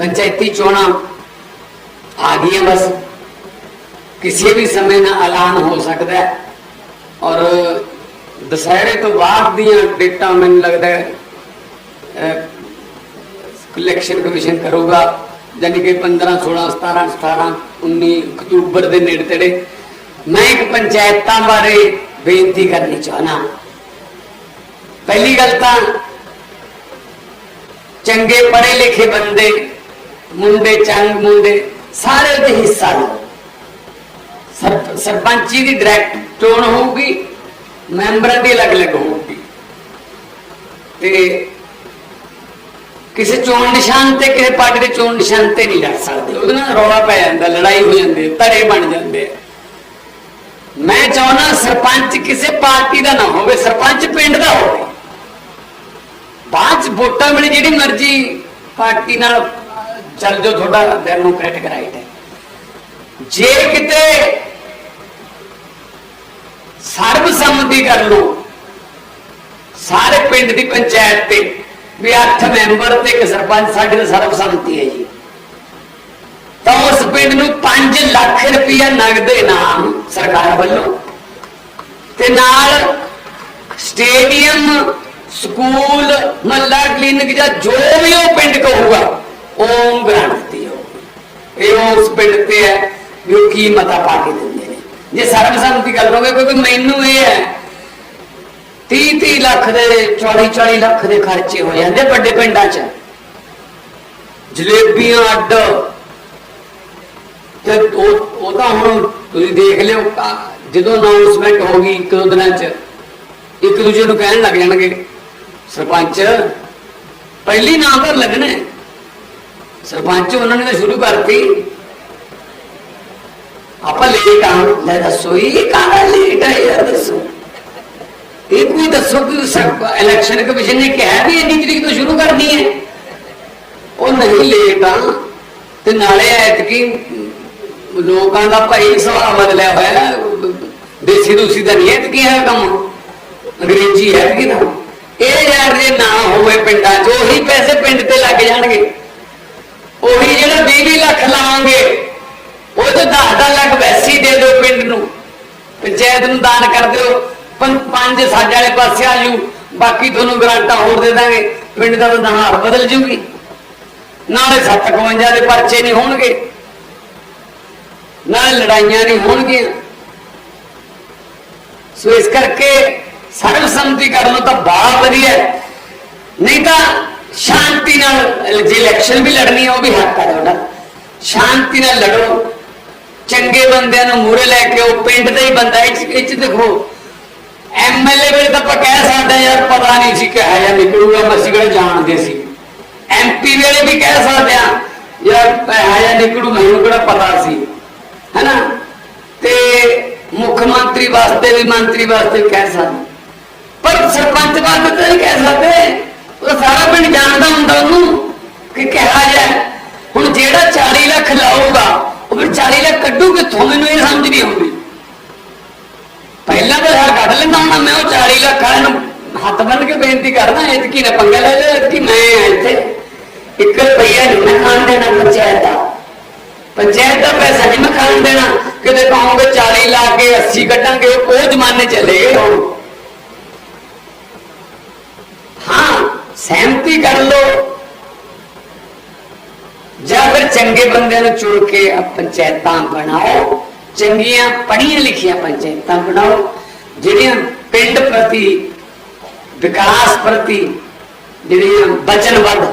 ਪੰਚਾਇਤੀ ਚੋਣਾਂ ਆ ਗਈਆਂ ਬਸ। ਕਿਸੇ ਵੀ ਸਮੇਂ ਨਾਲ ਐਲਾਨ ਹੋ ਸਕਦਾ ਹੈ। ਔਰ ਦੁਸਹਿਰੇ ਤੋਂ ਬਾਅਦ ਦੀਆਂ ਡੇਟਾਂ ਮੈਨੂੰ ਲੱਗਦਾ ਹੈ ਇਲੈਕਸ਼ਨ ਕਮਿਸ਼ਨ ਕਰੂਗਾ। ਯਾਨੀ ਕਿ 15 16 17 18 19 ਅਕਤੂਬਰ ਦੇ ਨੇੜੇ ਤੇੜੇ ਮੈਂ ਇੱਕ ਪੰਚਾਇਤਾਂ ਬਾਰੇ ਬੇਨਤੀ ਕਰਨੀ ਚਾਹਨਾ ਪਹਿਲੀ ਗੱਲ ਤਾਂ ਚੰਗੇ ਪੜ੍ਹੇ ਲਿਖੇ ਬੰਦੇ ਮੁੰਡੇ ਚੰਗ ਮੁੰਡੇ, ਸਾਰੇ ਉਹਦੇ ਹਿੱਸਾ ਲਓ। ਸਰ- ਸਰਪੰਚੀ ਦੀ ਡਾਇਰੈਕਟ ਚੋਣ ਹੋਊਗੀ, ਮੈਂਬਰਾਂ ਦੀ ਅਲੱਗ-ਅਲੱਗ ਹੋਊਗੀ। ਤੇ ਕਿਸੇ ਚੋਣ ਨਿਸ਼ਾਨ ਤੇ, ਕਿਸੇ ਪਾਰਟੀ ਦੇ ਚੋਣ ਨਿਸ਼ਾਨ ਤੇ ਨਹੀਂ ਲੜ ਸਕਦੇ। ਉਹਦੇ ਨਾਲ ਰੌਲਾ ਪੈ ਜਾਂਦਾ, ਲੜਾਈ ਹੋ ਜਾਂਦੀ ਹੈ, ਧੜੇ ਬਣ ਜਾਂਦੇ ਆ ਮੈਂ ਚਾਹੁੰਦਾ ਸਰਪੰਚ ਕਿਸੇ ਪਾਰਟੀ ਦਾ ਨਾ ਹੋਵੇ, ਸਰਪੰਚ ਪਿੰਡ ਦਾ ਹੋਵੇ। ਬਾਅਦ ਚ ਵੋਟਾਂ ਮਿਲੇ ਜਿਹੜੀ ਮਰਜ਼ੀ ਪਾਰਟੀ ਨਾਲ ਚੱਲ ਜੋ ਤੁਹਾਡਾ ਡੈਮੋਕ੍ਰੈਟਿਕ ਰਾਈਟ ਹੈ ਜੇ ਕਿਤੇ ਸਰਬਸੰਮਤੀ ਕਰ ਲਓ, ਸਾਰੇ ਪਿੰਡ ਦੀ ਪੰਚਾਇਤ ਤੇ ਵੀ 8 ਮੈਂਬਰ ਤੇ ਇੱਕ ਸਰਪੰਚ ਸਾਡੇ ਦਾ ਸਰਬਸੰਮਤੀ ਹੈ ਜੀ। ਤਾਂ ਉਸ ਪਿੰਡ ਨੂੰ 5 ਲੱਖ ਰੁਪਇਆ ਨਗਦ ਇਨਾਮ ਸਰਕਾਰ ਵੱਲੋਂ ਤੇ ਨਾਲ ਸਟੇਡੀਅਮ, ਸਕੂਲ, ਮੱਲਾ, ਕਲੀਨਿਕ ਜਾਂ ਜੋ ਵੀ ਉਹ ਪਿੰਡ ਕਹੂਗਾ ਓਮ ਗ੍ਰਾਂਟ ਦਿੱਤੀ ਹੋਊਗੀ ਇਹ ਉਸ ਪਿੰਡ ਤੇ ਹੈ, ਵੀ ਉਹ ਕੀ ਮਤਾ ਪਾ ਕੇ ਦਿੰਦੇ ਨੇ। ਜੇ ਸਰਬਸੰਮਤੀ ਗੱਲ ਹੋਵੇ, ਕਿਉਂਕਿ ਮੈਨੂੰ ਇਹ ਹੈ 30 30 ਲੱਖ ਦੇ 40 40 ਲੱਖ ਦੇ ਖਰਚੇ ਹੋ ਜਾਂਦੇ ਵੱਡੇ ਪਿੰਡਾਂ 'ਚ। ਜਲੇਬੀਆਂ ਅੱਡ। ਤੇ ਉਹ ਤਾਂ ਹੁਣ ਤੁਸੀਂ ਦੇਖ ਲਿਓ ਜਦੋਂ ਅਨਾਉਂਸਮੈਂਟ ਹੋ ਗਈ ਇੱਕ ਦੋ ਦਿਨਾਂ 'ਚ ਇੱਕ ਦੂਜੇ ਨੂੰ ਕਹਿਣ ਲੱਗ ਜਾਣਗੇ, ਸਰਪੰਚ, ਪਹਿਲੀ ਨਾਂ ਪਰ ਲੱਗਣਾ ਸਰਪੰਚ ਉਹਨਾਂ ਨੇ ਤਾਂ ਸ਼ੁਰੂ ਕਰਤੀ। ਆਪਾਂ ਲੇਟ ਆ। ਲੈ ਦੱਸੋ, ਇਹ ਕਾਹਦਾ ਲੇਟ ਹੈ ਯਾਰ, ਦੱਸੋ। ਇਹ ਕੋਈ ਦੱਸੋ ਕਿ ਇਲੈਕਸ਼ਨ ਕਮਿਸ਼ਨ ਨੇ ਕਿਹਾ ਵੀ ਇੰਨੀ ਤਰੀਕ ਤੋਂ ਸ਼ੁਰੂ ਕਰਨੀ ਹੈ। ਉਹ ਨਹੀਂ ਲੇਟ ਆ। ਤੇ ਨਾਲੇ ਐਤਕੀ ਲੋਕਾਂ ਦਾ ਭਾਈ ਸੁਭਾਅ ਬਦਲਿਆ ਹੋਇਆ ਦੇਸੀ ਦੂਸੀ ਦਾ ਨਹੀਂ ਐਤਕੀ ਹੈ ਕੰਮ। ਅੰਗਰੇਜ਼ੀ ਹੈ ਕਿ ਨਾ। ਇਹ ਯਾਰ ਜੇ ਨਾ ਹੋਵੇ ਪਿੰਡਾਂ 'ਚ, ਉਹੀ ਪੈਸੇ ਪਿੰਡ ਤੇ ਲੱਗ ਜਾਣਗੇ। ਉਹੀ ਜਿਹੜਾ 20 ਲੱਖ ਲਾਵਾਂਗੇ, ਉਹ ਤੇ 10 ਲੱਖ ਵੈਸੀ ਦੇ ਦਿਓ ਪਿੰਡ ਨੂੰ। ਪੰਚਾਇਤ ਨੂੰ ਦਾਨ ਕਰ ਦਿਓ। ਪੰਜ ਸਾਡੇ ਵਾਲੇ ਪਾਸੇ ਆ ਜੂ। ਬਾਕੀ ਤੁਹਾਨੂੰ ਗਰਾਂਟਾਂ ਹੋਰ ਦੇ ਦਾਂਗੇ। ਪਿੰਡ ਦਾ ਤਾਂ ਬਦਲ ਜੂਗੀ। ਨਾਲੇ 751 ਦੇ ਪਰਚੇ ਨਹੀਂ ਹੋਣਗੇ। ਨਾਲੇ ਲੜਾਈਆਂ ਨਹੀਂ ਹੋਣਗੀਆਂ। ਸੋ ਇਸ ਕਰਕੇ ਸਰਬਸੰਮਤੀ ਕਰ ਲਓ ਤਾਂ ਬਹੁਤ ਵਧੀਆ ਨਹੀਂ ਤਾਂ ਸ਼ਾਂਤੀ ਨਾਲ, ਜੇ ਇਲੈਕਸ਼ਨ ਵੀ ਲੜਨੀ ਹੈ ਉਹ ਵੀ ਹੱਕ ਹੈ ਤੁਹਾਡਾ। ਸ਼ਾਂਤੀ ਨਾਲ ਲੜੋ। ਚੰਗੇ ਬੰਦਿਆਂ ਨੂੰ ਮੂਰੇ ਲੈ ਕੇ ਉਹ ਪਿੰਡ ਦਾ ਹੀ ਬੰਦਾ, ਇਹ 'ਚ- ਦੇਖੋ ਐਮਐਲਏ ਵੇਲੇ ਤਾਂ ਆਪਾਂ ਕਹਿ ਸਕਦੇ ਯਾਰ ਪਤਾ ਨਹੀਂ ਸੀ ਕਿ ਹੈ ਜਾਂ ਨਿਕਲੂਗਾ ਮਸੀਂ ਜਾਣਦੇ ਸੀ। ਐਮਪੀ ਵੇਲੇ ਵੀ ਕਹਿ ਸਕਦੇ ਆ ਯਾਰ ਹੈ ਜਾਂ ਨਿਕਲੂ, ਮੈਨੂੰ ਕਿਹੜਾ ਪਤਾ ਸੀ। ਹੈਨਾ? ਤੇ ਮੁੱਖ ਮੰਤਰੀ ਵਾਸਤੇ ਵੀ ਮੰਤਰੀ ਵਾਸਤੇ ਵੀ ਕਹਿ ਸਕਦੇ ਪਰ ਸਰਪੰਚ ਵਾਸਤੇ ਤਾਂ ਨਹੀਂ ਕਹਿ ਸਕਦੇ ਉਹ ਸਾਰਾ ਪਿੰਡ ਜਾਣਦਾ ਹੁੰਦਾ ਉਹਨੂੰ ਕਿ ਕਿਹਾ ਜਾ ਹੁਣ ਜਿਹੜਾ 40 ਲੱਖ ਲਾਊਗਾ, ਉਹ ਫਿਰ 40 ਲੱਖ ਕੱਢੂ ਕਿੱਥੋਂ ਮੈਨੂੰ ਇਹ ਸਮਝ ਨਹੀਂ ਆਉਂਦੀ। ਪਹਿਲਾਂ ਤਾਂ ਯਾਰ ਕੱਢ ਲੈਂਦਾ ਹੁਣ ਮੈਂ ਉਹ 40 ਲੱਖ ਵਾਲੇ ਨੂੰ ਹੱਥ ਬੰਨ ਕੇ ਬੇਨਤੀ ਕਰਦਾ, ਇਤਕੀ ਨਾ ਪੰਗਾ ਲੈ ਲੈ, ਇਤਕੀ ਮੈਂ ਇੱਥੇ। ਇੱਕ ਰੁਪਈਆ ਨਹੀਂ ਮੈਂ ਖਾਣ ਦੇਣਾ ਪੰਚਾਇਤ ਦਾ। ਪੰਚਾਇਤ ਦਾ ਪੈਸਾ ਨਹੀਂ ਮੈਂ ਖਾਣ ਦੇਣਾ। ਕਿਤੇ ਕਹੋਗੇ 40 ਲਾ ਕੇ 80 ਕੱਢਾਂਗੇ, ਉਹ ਜ਼ਮਾਨੇ ਚਲੇ ਹੁਣ ਹਾਂ ਸਹਿਮਤੀ ਕਰ ਲੋ ਜਾਂ ਫਿਰ ਚੰਗੇ ਬੰਦਿਆਂ ਨੂੰ ਚੁਣ ਕੇ ਪੰਚਾਇਤਾਂ ਬਣਾਓ, ਚੰਗੀਆਂ ਪੜ੍ਹੀਆਂ ਲਿਖੀਆਂ ਪੰਚਾਇਤਾਂ ਬਣਾਓ, ਜਿਹੜੀਆਂ ਪਿੰਡ ਪ੍ਰਤੀ ਵਿਕਾਸ ਪ੍ਰਤੀ ਜਿਹੜੀਆਂ ਵਚਨਬੱਧ